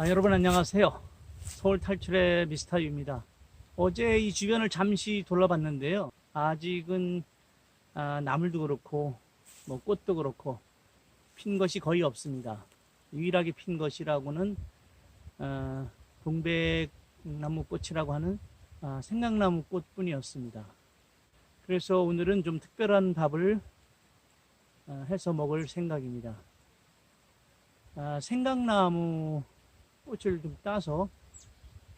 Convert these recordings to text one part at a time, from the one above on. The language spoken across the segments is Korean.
아, 여러분 안녕하세요. 서울 탈출의 미스터유입니다. 어제 이 주변을 잠시 둘러봤는데요. 아직은 아, 나물도 그렇고 뭐 꽃도 그렇고 핀 것이 거의 없습니다. 유일하게 핀 것이라고는 어, 동백나무 꽃이라고 하는 아, 생강나무 꽃뿐이었습니다. 그래서 오늘은 좀 특별한 밥을 어, 해서 먹을 생각입니다. 아, 생강나무 꽃을 좀 따서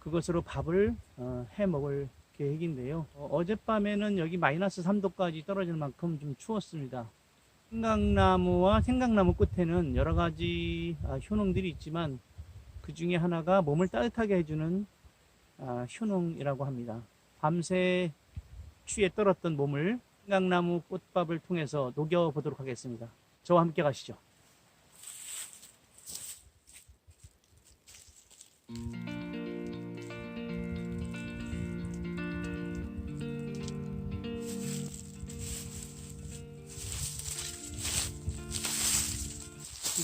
그것으로 밥을 어, 해 먹을 계획인데요. 어, 젯밤에는 여기 마이너스 3도까지 떨어질 만큼 좀 추웠습니다. 생강나무와 생강나무 끝에는 여러 가지 아, 효능들이 있지만 그 중에 하나가 몸을 따뜻하게 해주는 아, 효능이라고 합니다. 밤새 추위에 떨었던 몸을 생강나무 꽃밥을 통해서 녹여보도록 하겠습니다. 저와 함께 가시죠.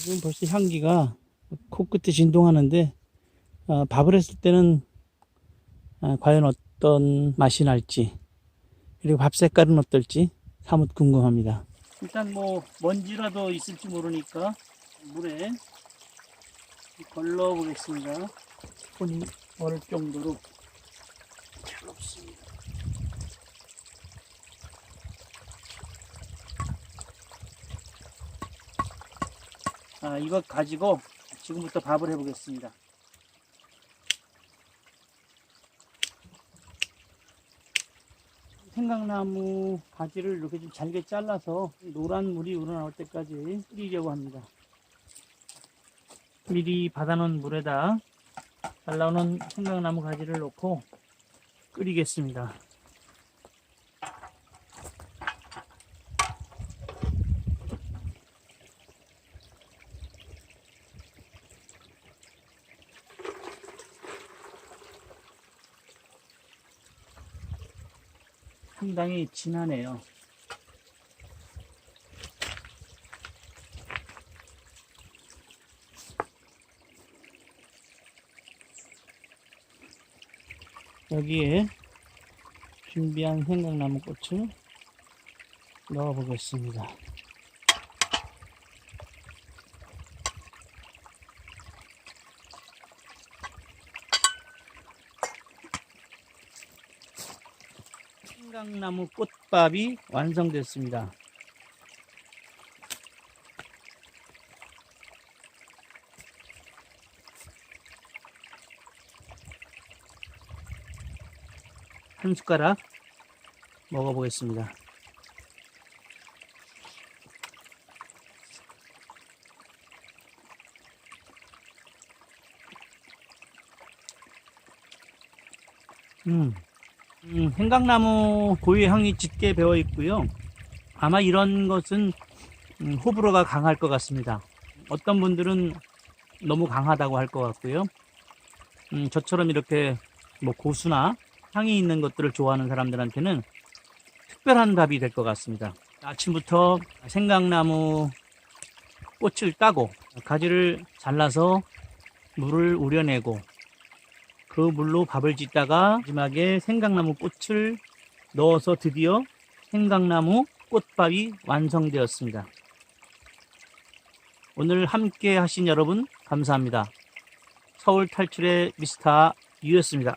지금 벌써 향기가 코끝에 진동하는데 어, 밥을 했을 때는 아, 과연 어떤 맛이 날지 그리고 밥 색깔은 어떨지 사뭇 궁금합니다. 일단 뭐 먼지라도 있을지 모르니까 물에 걸러 보겠습니다. 손이 얼을 정도로 차갑습니다. 아, 이거 가지고 지금부터 밥을 해보겠습니다. 생강나무 가지를 이렇게 좀 잘게 잘라서 노란 물이 우러나올 때까지 끓이려고 합니다. 미리 받아놓은 물에다 잘 나오는 생강나무 가지를 넣고 끓이겠습니다. 상당히 진하네요. 여기에 준비한 생강나무 꽃을 넣어 보겠습니다. 생강나무 꽃밥이 완성됐습니다. 한 숟가락 먹어보겠습니다. 음, 음, 생강나무 고유의 향이 짙게 배어 있고요. 아마 이런 것은 음, 호불호가 강할 것 같습니다. 어떤 분들은 너무 강하다고 할 것 같고요. 음, 저처럼 이렇게 뭐 고수나 향이 있는 것들을 좋아하는 사람들한테는 특별한 밥이 될 것 같습니다. 아침부터 생강나무 꽃을 따고 가지를 잘라서 물을 우려내고 그 물로 밥을 짓다가 마지막에 생강나무 꽃을 넣어서 드디어 생강나무 꽃밥이 완성되었습니다. 오늘 함께 하신 여러분 감사합니다. 서울 탈출의 미스터 유였습니다.